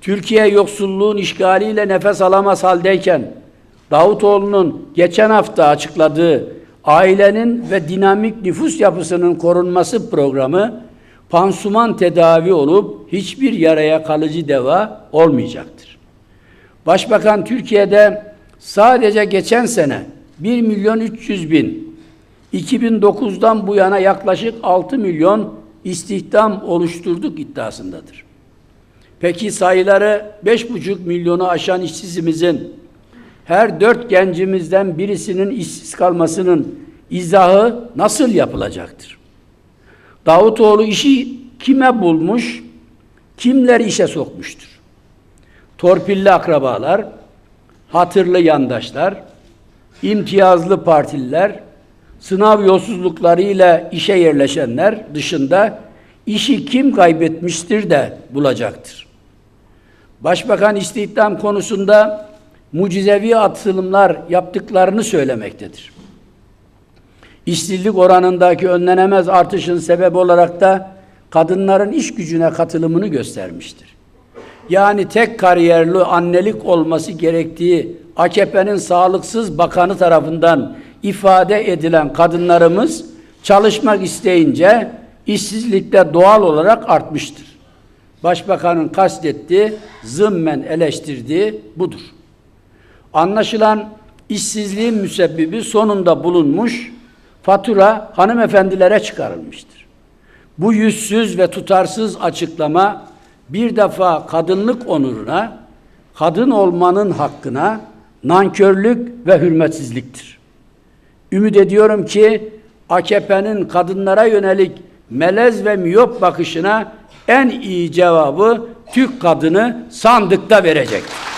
Türkiye yoksulluğun işgaliyle nefes alamaz haldeyken Davutoğlu'nun geçen hafta açıkladığı ailenin ve dinamik nüfus yapısının korunması programı pansuman tedavi olup hiçbir yaraya kalıcı deva olmayacaktır. Başbakan Türkiye'de sadece geçen sene 1 milyon 300 bin, 2009'dan bu yana yaklaşık 6 milyon istihdam oluşturduk iddiasındadır. Peki sayıları 5,5 milyonu aşan işsizimizin her dört gencimizden birisinin işsiz kalmasının izahı nasıl yapılacaktır? Davutoğlu işi kime bulmuş, kimleri işe sokmuştur? Torpilli akrabalar, hatırlı yandaşlar, imtiyazlı partililer, sınav yolsuzluklarıyla işe yerleşenler dışında işi kim kaybetmiştir de bulacaktır. Başbakan istihdam konusunda mucizevi atılımlar yaptıklarını söylemektedir. İşsizlik oranındaki önlenemez artışın sebebi olarak da kadınların iş gücüne katılımını göstermiştir. Yani tek kariyerli annelik olması gerektiği AKP'nin sağlıksız bakanı tarafından ifade edilen kadınlarımız çalışmak isteyince işsizlikte doğal olarak artmıştır. Başbakanın kastettiği, zımmen eleştirdiği budur. Anlaşılan işsizliğin müsebbibi sonunda bulunmuş, fatura hanımefendilere çıkarılmıştır. Bu yüzsüz ve tutarsız açıklama bir defa kadınlık onuruna, kadın olmanın hakkına nankörlük ve hürmetsizliktir. Ümit ediyorum ki AKP'nin kadınlara yönelik melez ve miyop bakışına en iyi cevabı Türk kadını sandıkta verecektir.